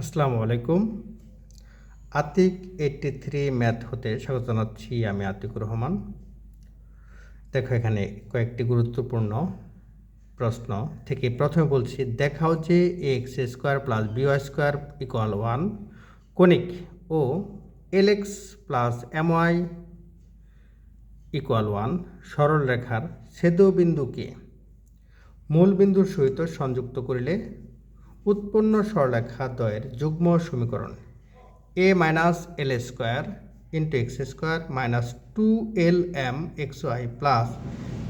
আসসালামু আলাইকুম। Atik eighty three math হতে স্বাগত জানাচ্ছি আমি আতিকুর রহমান। দেখো এখানে কয়েকটি গুরুত্বপূর্ণ প্রশ্ন। থেকে প্রথমে বলছি, দেখাও যে x square plus b y square equal one conic ও l x plus m y equal one সরল রেখার ছেদবিন্দুকে মূল বিন্দুর সহিত সংযুক্ত করিলে উৎপন্ন সরলরেখা দ্বয়ের যুগ্ম সমীকরণ a minus l square into x square minus two l m x y plus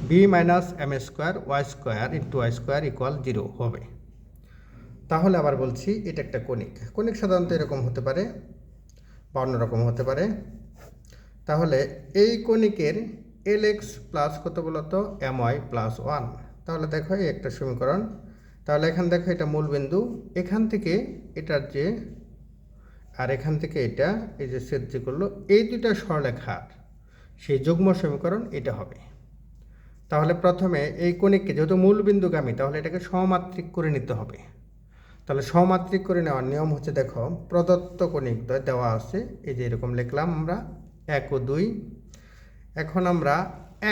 b minus m square y square into y square equal zero হবে। তাহলে আবার বলছি, এটা একটা কণিক। কণিক সাধারণত এরকম হতে পারে বা অন্যরকম হতে পারে। তাহলে এই কণিকের এল এক্স প্লাস কত বলতো? এম ওয়াই প্লাস ওয়ান তাহলে দেখো এই একটা সমীকরণ তাহলে এখান দেখো এটা মূল বিন্দু। এখান থেকে এটার যে, আর এখান থেকে এটা, এই যে সেট যে করল, এই দুইটা সরলেখার সেই যুগ্ম সমীকরণ এটা হবে। তাহলে প্রথমে এই কণিককে যেহেতু মূল বিন্দুগামী, তাহলে এটাকে সমাত্রিক করে নিতে হবে। তাহলে সমাত্রিক করে নেওয়ার নিয়ম হচ্ছে দেখো, প্রদত্ত কণিক দ্বয় দেওয়া আছে, এই যে এরকম লিখলাম আমরা, এক ও দুই। এখন আমরা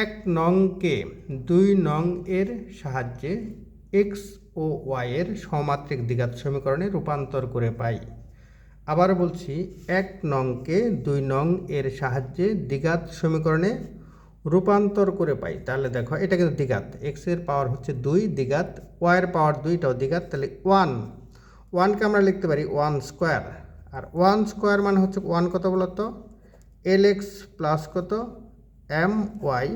এক নংকে দুই নং এর সাহায্যে এক্স ও ওয়াইয়ের সমাত্রিক দ্বিঘাত সমীকরণে রূপান্তর করে পাই। আবার বলছি, এক নংকে দুই নং এর সাহায্যে দ্বিঘাত সমীকরণে রূপান্তর করে পাই। তাহলে দেখো, এটা কিন্তু দ্বিঘাত। এক্সের পাওয়ার হচ্ছে দুই, দ্বিঘাত। ওয়াইয়ের পাওয়ার দুইটাও দ্বিঘাত। তাহলে ওয়ান ওয়ানকে আমরা লিখতে পারি ওয়ান স্কোয়ার আর ওয়ান স্কোয়ার মানে হচ্ছে ওয়ান কত বলতো? এল এক্স প্লাস কত? এম ওয়াই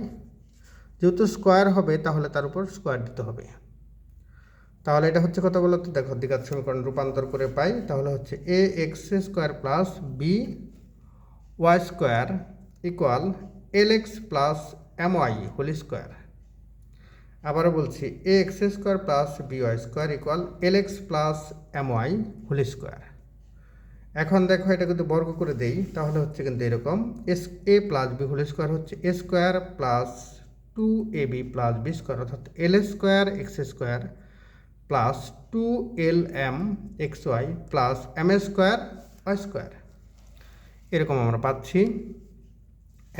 যেহেতু স্কোয়ার হবে, তাহলে তার উপর স্কোয়ার দিতে হবে। তাহলে এটা হচ্ছে কত বলতো দেখো দ্বিঘাত সমীকরণ রূপান্তর করে পাই, তাহলে হচ্ছে a x square plus b y square equal l x plus m y whole square আবারও বলছি a x square plus b y square equal l x plus m y whole square এখন দেখো এটা কিন্তু বর্গ করে দেই, তাহলে হচ্ছে কিন্তু এরকম as a plus b whole square হচ্ছে a square plus two a b plus b square অর্থাৎ l square x square plus two l m x y plus m square y square এরকম আমরা পাচ্ছি।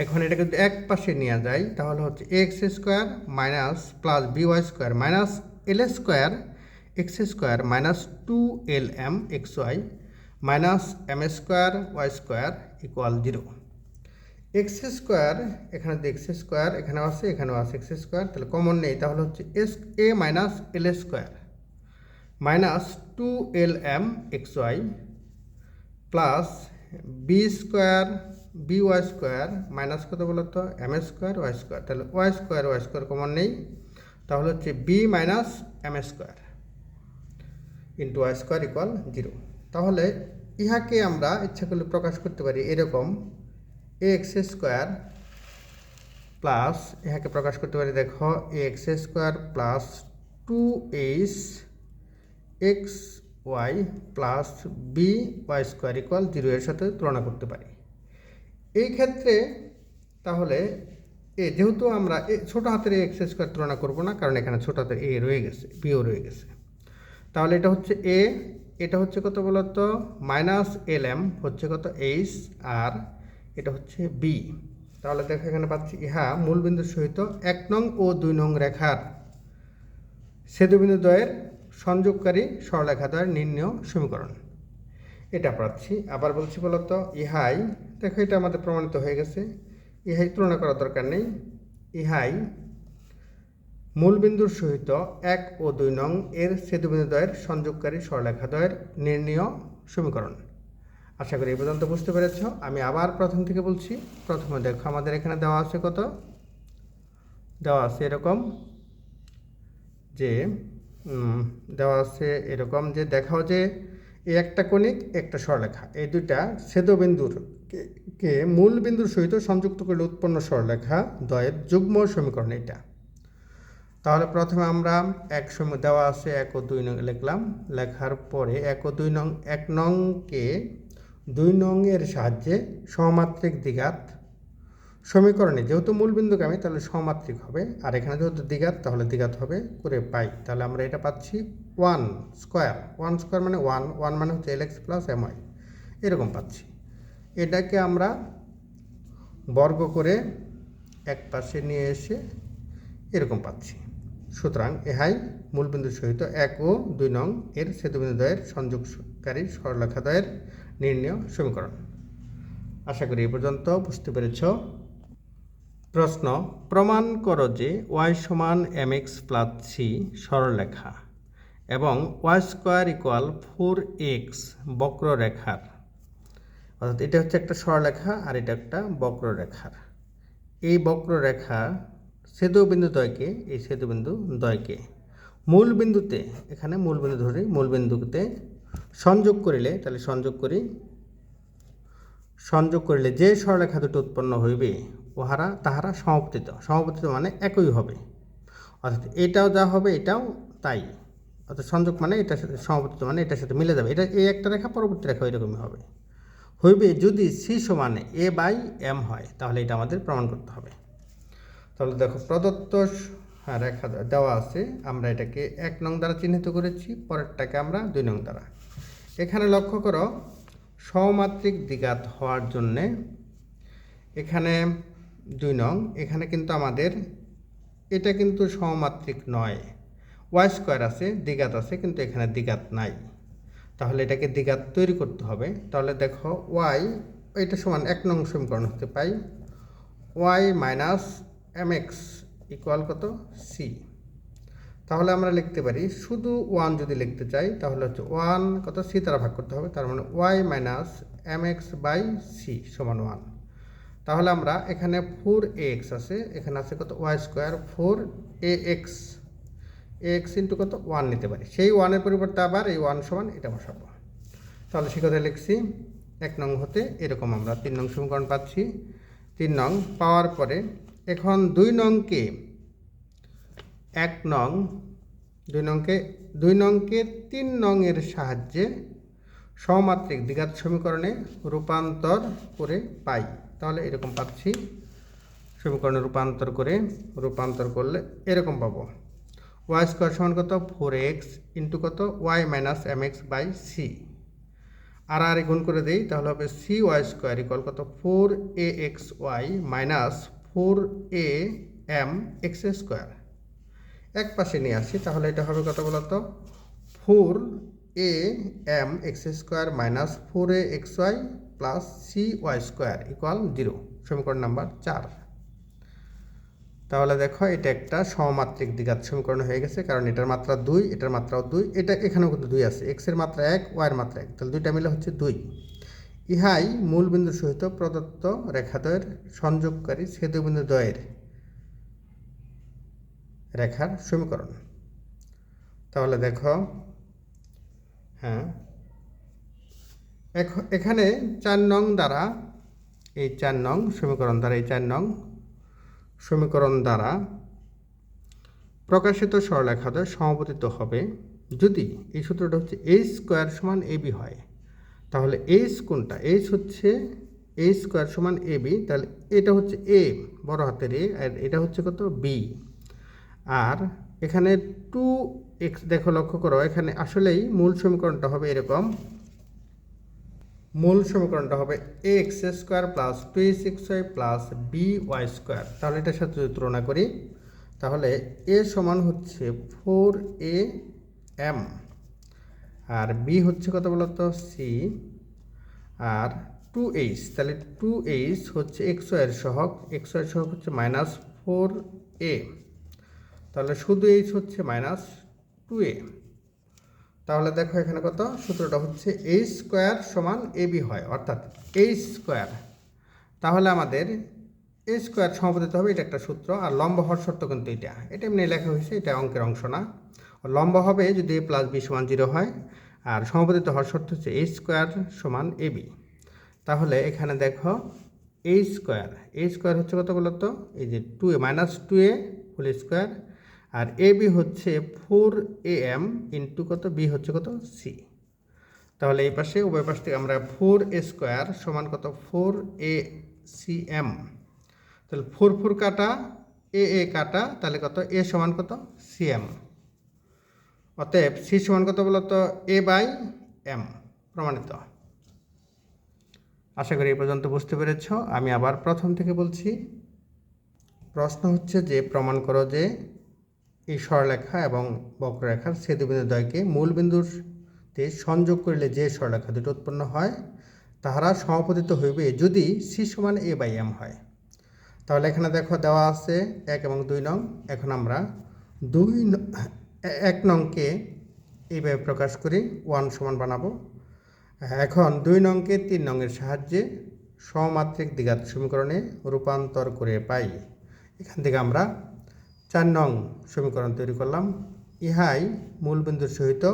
এখন এটা যদি এক পাশে নেওয়া যায় তাহলে হচ্ছে x square minus plus b y square minus l square x square minus two l m x y minus m square y square equal zero x square এখানে যদি এক্স স্কোয়ার এখানেও আছে এখানেও আছে এক্স স্কোয়ার তাহলে common নেই। তাহলে হচ্ছে as a minus l square minus two l m x y plus b square b y square minus কত বলতো এম স্কোয়ার ওয়াই স্কোয়ার তাহলে y square y square common নেই। তাহলে হচ্ছে b minus m square into y square equal zero তাহলে ইহাকে আমরা ইচ্ছা করলে প্রকাশ করতে পারি এরকম এ এক্স স্কোয়ার প্লাস ইহাকে প্রকাশ করতে পারি দেখো a x square plus two h x y plus b y square equal zero এর সাথে তুলনা করতে পারি। এই ক্ষেত্রে তাহলে এ যেহেতু আমরা ছোটো হাতের এক্স স্কোয়ার তুলনা করব না, কারণ এখানে ছোটো হাতের এ রয়ে গেছে, বিও রয়ে গেছে। তাহলে এটা হচ্ছে এ, এটা হচ্ছে কত বলতো মাইনাস এল এম হচ্ছে কত? এইচ আর এটা হচ্ছে বি। তাহলে দেখো এখানে পাচ্ছি, ইহা মূলবিন্দুর সহিত এক নং ও দুই নং রেখার সেতুবিন্দু দ্বয়ের সংযোগকারী সরলেখা দ্বয়ের নির্ণয় সমীকরণ। এটা পাচ্ছি, আবার বলছি বলতো, ইহাই, দেখো এটা আমাদের প্রমাণিত হয়ে গেছে, ইহাই তুলনা করার দরকার নেই, ইহাই মূলবিন্দুর সহিত এক ও দুই নং এর সেতুবিন্দু দ্বয়ের সংযোগকারী সরলেখা দ্বয়ের নির্ণয় সমীকরণ। আশা করি এই পর্যন্ত বুঝতে পেরেছ, আমি আবার প্রথম থেকে বলছি, প্রথমে দেখো আমাদের এখানে দেওয়া আছে কত? দেওয়া আছে এরকম যে দেওয়া আছে এরকম যে দেখাও যে এই একটা কণিক, একটা স্বরলেখা। এই দুইটা ছেদবিন্দুর কে- মূল বিন্দুর সহিত সংযুক্ত করলে উৎপন্ন স্বরলেখা দ্বয়ের যুগ্ম সমীকরণ এটা তাহলে প্রথমে আমরা এক সময় দেওয়া আছে, এক ও দুই নং লিখলাম। লেখার পরে এক ও দুই নং, এক নংকে দুই নং এর সাহায্যে সমাত্রিক দ্বিঘাত সমীকরণে যেহেতু মূল বিন্দুগামী তাহলে সমাত্রিক হবে, আর এখানে যেহেতু দ্বিঘাত, তাহলে দ্বিঘাত হবে করে পাই। তাহলে আমরা এটা পাচ্ছি ওয়ান স্কোয়ার। ওয়ান স্কোয়ার মানে ওয়ান ওয়ান মানে হচ্ছে l x plus m y. এরকম পাচ্ছি। এটাকে আমরা বর্গ করে এক পাশে নিয়ে এসে এরকম পাচ্ছি। সুতরাং এহাই মূলবিন্দুর সহিত এক ও দুই নং এর সেতুবিন্দুদ্বয়ের সংযোগকারী সরলরেখাদ্বয়ের নির্ণয় সমীকরণ। আশা করি এ পর্যন্ত বুঝতে পেরেছ। প্রশ্ন, প্রমাণ করো যে ওয়াই সমান এম এক্স প্লাস সি সরলরেখা এবং y square equal four x বক্ররেখার। অর্থাৎ এটা হচ্ছে একটা সরলরেখা আর এটা একটা বক্ররেখার। এই বক্ররেখা সেতুবিন্দু দ্বয়কে এই সেতুবিন্দু দ্বয়কে মূল বিন্দুতে, এখানে মূল বিন্দু ধরি, মূল বিন্দুতে সংযোগ করিলে, তাহলে সংযোগ করি, সংযোগ করিলে যে সরলরেখা দুটো উৎপন্ন হইবে উহারা তাহারা সমাপতিত। সমাপতিত মানে একই হবে। অর্থাৎ এটাও যা হবে এটাও তাই। অর্থাৎ সংযোগ মানে এটার সাথে সমাপতিত মানে এটার সাথে মিলে যাবে। এটা এই একটা রেখা পরবর্তী রেখা এরকমই হবে। হইবে যদি সি সমানে এ বাই এম হয় তাহলে এটা আমাদের প্রমাণ করতে হবে। তাহলে দেখো প্রদত্ত হ্যাঁ, রেখা দেওয়া আছে। আমরা এটাকে এক নং দ্বারা চিহ্নিত করেছি পরেরটাকে আমরা দুই নং দ্বারা। এখানে লক্ষ্য করো সমাত্রিক দ্বিঘাত হওয়ার জন্যে এখানে দুই নং, এখানে কিন্তু আমাদের এটা কিন্তু সমাত্রিক নয়। ওয়াই স্কোয়ার আছে, দ্বিঘাত আছে, কিন্তু এখানে দ্বিঘাত নাই। তাহলে এটাকে দ্বিঘাত তৈরি করতে হবে। তাহলে দেখো ওয়াই এটা সমান এক নং সমীকরণ হতে পাই। Y minus m x equal কত? সি তাহলে আমরা লিখতে পারি, শুধু ওয়ান যদি লিখতে চাই, তাহলে হচ্ছে ওয়ান কত? সি দ্বারা ভাগ করতে হবে। তার মানে y minus m x by c সমান ওয়ান তাহলে আমরা এখানে ফোর এক্স আছে, এখানে আছে কত? Y square four a x x into কত? ওয়ান নিতে পারি। সেই ওয়ানের পরিবর্তে আবার এই ওয়ান সমান এটা বসাবো। তাহলে সে কথা লিখছি, এক নং হতে এরকম আমরা তিন নং সমীকরণ পাচ্ছি। তিন নং পাওয়ার পরে এখন দুই নংকে এক নং, দুই নংকে দুই নংকে তিন নংয়ের সাহায্যে সমাত্রিক দ্বিঘাত সমীকরণে রূপান্তর করে পাই। তাহলে এরকম পাচ্ছি। সমীকরণে রূপান্তর করে রূপান্তর করলে এরকম পাবো। ওয়াই স্কোয়ার সমান কত? ফোর এক্স ইন্টু কত? Y minus m x by c আর আর গুণ করে দেই, তাহলে হবে সি ওয়াই স্কোয়ার ইকুয়াল কত? Four a x y minus four a m x square এক পাশে নিয়ে আসি, তাহলে এটা হবে কত বলতো? Four a m x square minus four a x y plus c y square equal zero সমীকরণ নাম্বার চার। তাহলে দেখো এটা একটা সমমাত্রিক দ্বিঘাত সমীকরণ হয়ে গেছে, কারণ এটার মাত্রা দুই, এটার মাত্রাও দুই, এটা এখানেও কিন্তু দুই আছে এক্সের মাত্রা এক ওয়াইয়ের মাত্রা এক, তাহলে দুইটা মিলে হচ্ছে দুই। ইহাই মূল বিন্দুর সহিত প্রদত্ত রেখাদ্বয়ের সংযোগকারী সেতুবিন্দু দ্বয়ের রেখার সমীকরণ। তাহলে দেখো হ্যাঁ এখানে চার নং দ্বারা, এই চার নং সমীকরণ দ্বারা, এই চার নং সমীকরণ দ্বারা প্রকাশিত সরলরেখাদ্বয় সমপতিত হবে। যদি এই সূত্রটা হচ্ছে এইচ স্কোয়ার সমান এ বি হয়, তাহলে এইচ কোনটা? এইচ হচ্ছে এইচ স্কোয়ার সমান এ বি তাহলে এটা হচ্ছে এ বড় হাতের এ আর এটা হচ্ছে কত? বি আর এখানে টু এক্স দেখো লক্ষ্য করো, এখানে আসলেই মূল সমীকরণটা হবে এরকম মূল সমীকরণটা হবে a x square plus two six y plus b y square তাহলে এটার সাথে যদি তুলনা করি, তাহলে এ সমান হচ্ছে ফোর এ এম আর বি হচ্ছে কত বলতো? সি আর টু এইচ তাহলে টু এইচ হচ্ছে এক্স ওয়াইয়ের সহগ এক্স ওয়াইয়ের সহগ হচ্ছে মাইনাস ফোর এ তাহলে শুধু এইচ হচ্ছে মাইনাস টু এ তাহলে দেখো এখানে কত? সূত্রটা হচ্ছে এইচ স্কোয়ার সমান এ বি হয়, অর্থাৎ এইচ স্কোয়ার তাহলে আমাদের এ স্কোয়ার সমাপতিত হবে, এটা একটা সূত্র, আর লম্ব হওয়ার শর্ত কিন্তু এটা। এটা এমনি লেখা হয়েছে, এটা অঙ্কের অংশ না। লম্ব হবে যদি এ প্লাস বি সমান জিরো হয়, আর সমাপতিত হওয়ার শর্ত হচ্ছে এইচ স্কোয়ার সমান এ বি তাহলে এখানে দেখো এ স্কোয়ার এ স্কোয়ার হচ্ছে কত বলতো? এই যে two a minus two a whole square R A B হচ্ছে ফোর এ এম ইন্টু কত? বি হচ্ছে কত? সি। তাহলে এই পাশে, উভয় পাশ থেকে আমরা ফোর এ স্কোয়ার সমান কত? Four a c m. তাহলে ফোর ফোর কাটা, এ এ কাটা, তাহলে কত? এ সমান কত? C M. অতএব সি সমান কত বলতো এ বাই এম প্রমাণিত। আশা করি এই পর্যন্ত বুঝতে পেরেছ। আমি আবার প্রথম থেকে বলছি, প্রশ্ন হচ্ছে যে, প্রমাণ করো যে এই সরলেখা এবং বক্ররেখার ছেদবিন্দু দ্বয়কে মূল বিন্দুতে সংযোগ করিলে যে সরলেখা দুটো উৎপন্ন হয়, তাহারা সমাপতিত হইবে যদি সি সমান এ বাই এম হয়। তাহলে এখানে দেখো দেওয়া আছে এক এবং দুই নং। এখন আমরা দুই এক নংকে এইভাবে প্রকাশ করি, ওয়ান সমান বানাবো। এখন দুই নংকে তিন নংয়ের সাহায্যে সমমাত্রিক দ্বিঘাত সমীকরণে রূপান্তর করে পাই। এখান থেকে আমরা চার নং সমীকরণ তৈরি করলাম। ইহাই মূলবিন্দুর সহিত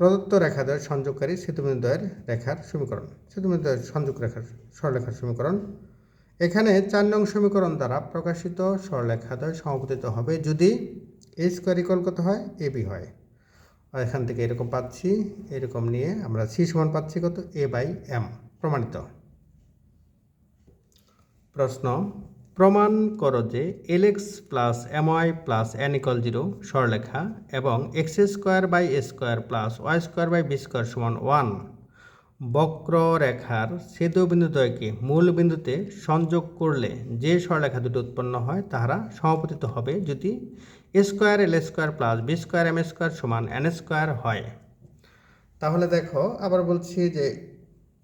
প্রদত্ত রেখাদ্বয়ের সংযোগকারী সেতুবিন্দুদ্বয়ের রেখার সমীকরণ। সেতুবিন্দুদ্বয়ের সংযোগ রেখার সরলেখার সমীকরণ। এখানে চার নং সমীকরণ দ্বারা প্রকাশিত সরলেখাদ্বয় সমাপতিত হবে যদি এ স্কোয়ার ইকুয়াল কত হয়? এ বি হয়। আর এখান থেকে এরকম পাচ্ছি, এরকম নিয়ে আমরা সি সমান পাচ্ছি কত? এ বাই এম প্রমাণিত। প্রশ্ন প্রমাণ করো যে l x plus m y plus n equal zero সরলেখা এবং x square by a square plus y square by b square সমান ওয়ান বক্ররেখার ছেদবিন্দুদ্বয়কে মূল বিন্দুতে সংযোগ করলে যে সরলেখা দুটো উৎপন্ন হয় তাহারা সমাপতিত হবে যদি a square l square plus b square m square সমান এন স্কোয়ার হয়। তাহলে দেখো, আবার বলছি যে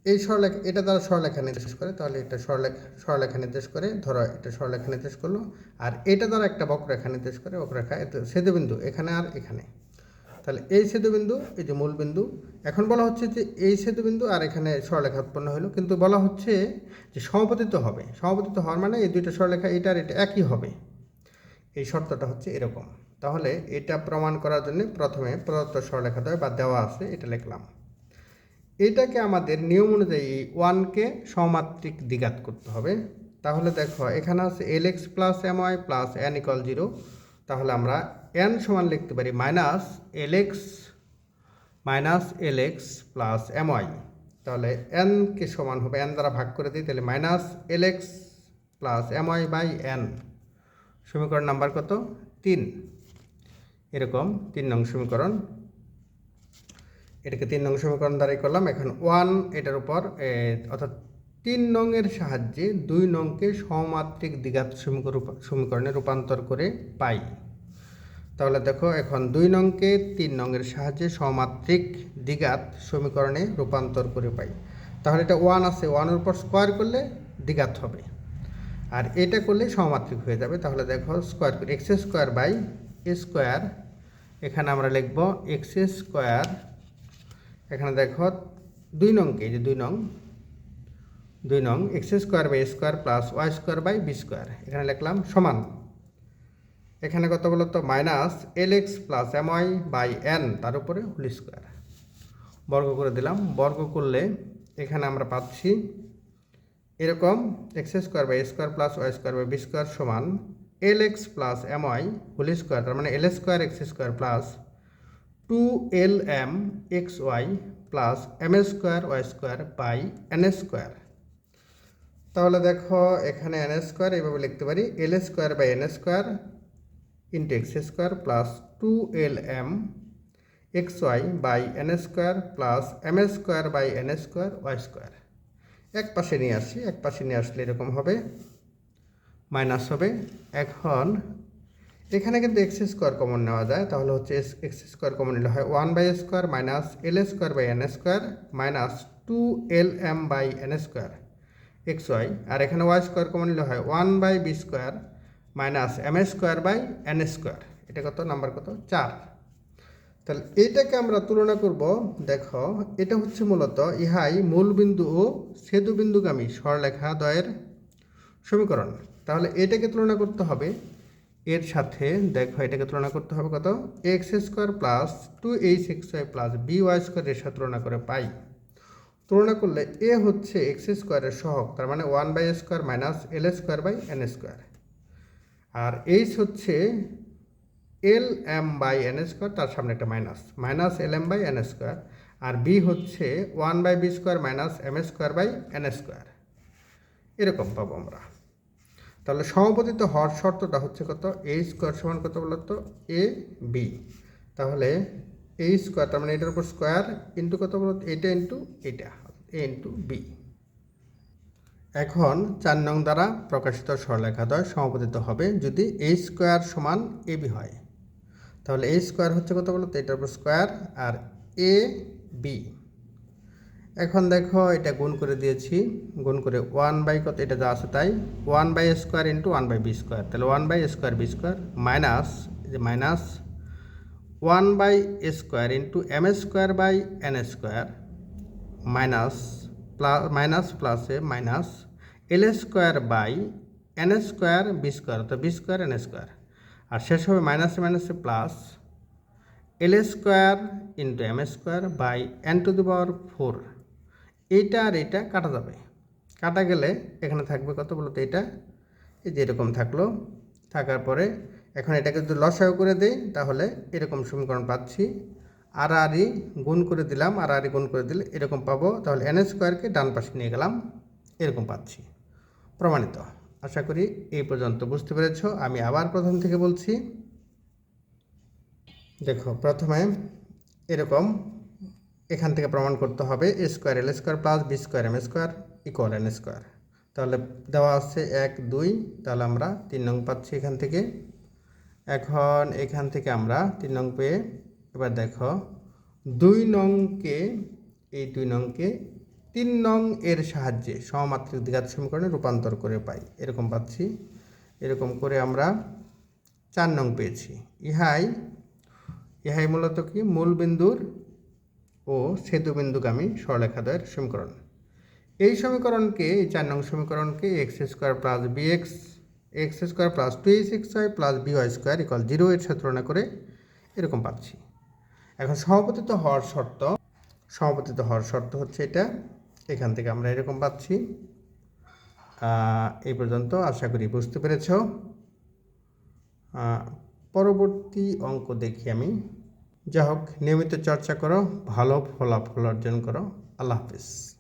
এই সরলেখা এটা দ্বারা সরলেখা নির্দেশ করে, তাহলে এটা সরলেখা সরলেখা নির্দেশ করে, ধরো এটা সরলেখা নির্দেশ করল, আর এটা দ্বারা একটা বক্ররেখা নির্দেশ করে, বক্ররেখা এটা সেতুবিন্দু, এখানে আর এখানে। তাহলে এই সেতুবিন্দু, এই যে মূল বিন্দু, এখন বলা হচ্ছে যে এই সেতুবিন্দু আর এখানে সরলেখা উৎপন্ন হলো, কিন্তু বলা হচ্ছে যে সমাপতিত হবে। সমাপতিত হওয়ার মানে এই দুইটা সরলেখা এটা আর এটা একই হবে। এই শর্তটা হচ্ছে এরকম। তাহলে এটা প্রমাণ করার জন্য প্রথমে প্রদত্ত সরলেখা দেয় বা দেওয়া আছে, এটা লিখলাম। এটাকে আমাদের নিয়ম অনুযায়ী ওয়ানকে সমাত্রিক দ্বিঘাত করতে হবে। তাহলে দেখো, এখানে আছে l x plus m y plus n equal zero তাহলে আমরা এন সমান লিখতে পারি minus l x minus l x plus m y তাহলে এনকে সমান হবে এন দ্বারা ভাগ করে দিই, তাহলে minus l x plus m y by n সমীকরণ নাম্বার কত? তিন। এরকম তিন নং সমীকরণ। এটাকে তিন নং সমীকরণ দ্বারাই করলাম। এখন ওয়ান, এটার উপর অর্থাৎ তিন নংয়ের সাহায্যে দুই নংকে সমমাত্রিক দ্বিঘাত সমীকরণ রূপান্তর করে পাই। তাহলে দেখো, এখন দুই নংকে তিন নংয়ের সাহায্যে সমমাত্রিক দ্বিঘাত সমীকরণে রূপান্তর করে পাই। তাহলে এটা ওয়ান আছে, ওয়ানের উপর স্কোয়ার করলে দ্বিঘাত হবে। আর এটা করলে সমমাত্রিক হয়ে যাবে। তাহলে দেখো, স্কোয়ার করে, এক্স স্কোয়ার বাই স্কোয়ার, এখানে আমরা লিখব এক্স স্কোয়ার এখানে দেখো দুই নংকে এই যে দুই নং। দুই নং, x square by square plus y square by b square. এখানে লিখলাম সমান। এখানে কত বলতো minus l x plus m y by n, তার উপরে হোল স্কোয়ার। বর্গ করে দিলাম। বর্গ করলে এখানে আমরা পাচ্ছি এরকম x square by square plus y square by b square সমান l x plus m y whole square, তার মানে l square x square plus two l m x y plus m square y square by n square তাহলে দেখো এখানে N square এইভাবে লিখতে পারি। L square by n square into x square plus two l m x y by n square plus m square by n square y square এক পাশে নিয়ে আসি, এক পাশে নিয়ে আসলে এরকম হবে মাইনাস হবে। এখন এখানে কিন্তু এক্স স্কোয়ার কমন নেওয়া যায়, তাহলে হচ্ছে এক্স স্কোয়ার কমন নিলে হয় one by square minus l square by n square minus two l m by n square x y আর এখানে ওয়াই স্কোয়ার কমন নিলে হয় one by b square minus m square by n square এটা কত? Number কত? চার। তাহলে এইটাকে আমরা তুলনা করব, দেখো, এটা হচ্ছে মূলত ইহাই মূল বিন্দু ও সেতু বিন্দুগামী সরলেখা দ্বয়ের সমীকরণ। তাহলে এটাকে তুলনা করতে হবে এর সাথে দেখো, এটাকে তুলনা করতে হবে কত? X square plus two h x y plus b y square এর সাথে তুলনা করে পাই। তুলনা করলে এ হচ্ছে এক্স স্কোয়ারের সহগ, তার মানে one by square minus l square by n square. R H হচ্ছে l m by n square, তার সামনে একটা minus minus l m by n square. R B হচ্ছে one by b square minus m square by n square. এরকম পাবো আমরা। তাহলে সমাপতিত হওয়ার শর্তটা হচ্ছে কত? এ স্কোয়ার সমান কত বলতো এ বি তাহলে এ স্কোয়ার তার মানে এটার উপর স্কোয়ার ইন্টু কত বলতো এটা ইন্টু এটা এ ইন্টু বি এখন চার নং দ্বারা প্রকাশিত সরলেখাদ্বয় সমাপতিত হবে যদি এ স্কোয়ার সমান এ বি হয়। তাহলে এ স্কোয়ার হচ্ছে কত বলতো এটার উপর স্কোয়ার আর এ বি এখন দেখো এটা গুণ করে দিয়েছি, গুণ করে ওয়ান বাই কত? এটা যা আছে তাই one by square into one by b square তাহলে one by square b square minus যে minus one by square into m square by n square minus plus minus প্লাসে minus l square by n square b square অর্থাৎ b square N square আর শেষ হবে মাইনাসে মাইনাসে plus l square into m square by n to the power four এইটা আর এইটা কাটা যাবে। কাটা গেলে এখানে থাকবে কত বলতো এটা এই যে এরকম থাকল। থাকার পরে এখন এটাকে যদি লসায় করে দেই, তাহলে এরকম সমীকরণ পাচ্ছি। আর আরই গুণ করে দিলাম, আর আরই গুণ করে দিলে এরকম পাবো। তাহলে এন স্কোয়ারকে ডান পাশে নিয়ে গেলাম, এরকম পাচ্ছি। প্রমাণিত। আশা করি এই পর্যন্ত বুঝতে পেরেছ। আমি আবার প্রথম থেকে বলছি। দেখো, প্রথমে এরকম এখান থেকে প্রমাণ করতে হবে a square l square plus b square m square equal n square তাহলে দেওয়া আছে এক, দুই, তাহলে আমরা তিন নং পাচ্ছি এখান থেকে। এখন এখান থেকে আমরা তিন নং পেয়ে এবার দেখো দুই নংকে, এই দুই নংকে তিন নং এর সাহায্যে সমমাত্রিক দ্বিঘাত সমীকরণে রূপান্তর করে পাই। এরকম পাচ্ছি। এরকম করে আমরা চার নং পেয়েছি। ইহাই ইহাই মূলত কি? মূল বিন্দুর ও সেতুবিন্দুগামী সরলেখাদ্বয়ের সমীকরণ। এই সমীকরণকে, এই চার নং সমীকরণকে x square plus b x x square plus two six y plus b y square equal zero এর সাথে তুলনা করে এরকম পাচ্ছি। এখন সমাপতিত হওয়ার শর্ত, সমাপতিত হওয়ার শর্ত হচ্ছে এটা। এখান থেকে আমরা এরকম পাচ্ছি। এই পর্যন্ত আশা করি বুঝতে পেরেছ। পরবর্তী অঙ্ক দেখি আমি। যা হোক নিয়মিত চর্চা করো ভালো ফলাফল অর্জন করো। আল্লাহ হাফিজ।